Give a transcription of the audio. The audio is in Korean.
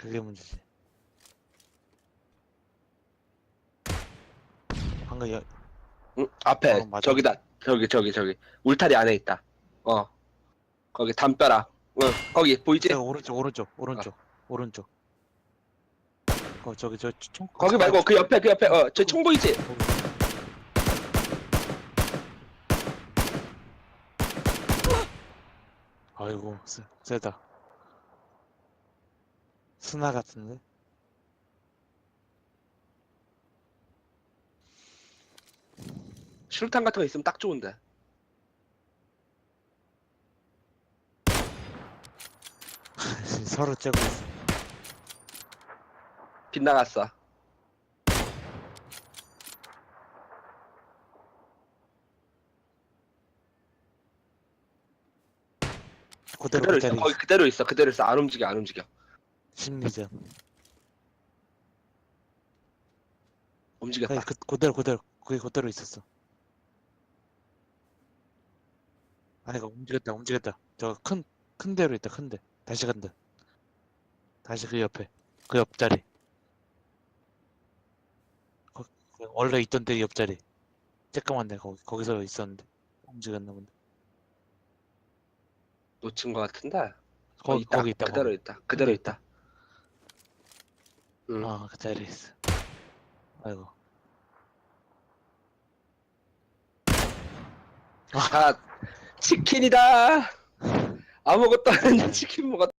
그게 문제지. 방금 여, 응? 앞에 어, 맞아. 저기다 저기 저기 저기 울타리 안에 있다 어 거기 담벼락 응 거기 보이지? 저 오른쪽 오른쪽 오른쪽 오른쪽. 어 저기 저 총. 거기 말고 그 옆에 그 옆에 어 저 총 보이지? 아이고 세, 세다. 스나 같은데? 수류탄 같은 거 있으면 딱 좋은데. 서로 째고 있어. 빗나갔어. 그대로 그대로 있어. 거기 그대로 있어. 그대로 있어. 안 움직여 안 움직여 심리전. 움직였다 그 그대로 그대로 그게 그대로 있었어. 아니 그 움직였다 움직였다. 저 큰큰 대로 있다 큰 대. 다시 간다. 다시 그 옆에 그 옆자리. 거, 그 원래 있던 데 옆자리. 쬐까만 데 거기 거기서 있었는데 움직였나 본데. 놓친 거 같은데 거, 어, 있다. 거기 있다. 그대로 거기. 있다 그대로 있다 응. 아, 그 자리에 있어. 아이고. 아 치킨이다 아무것도 아닌 치킨 먹었다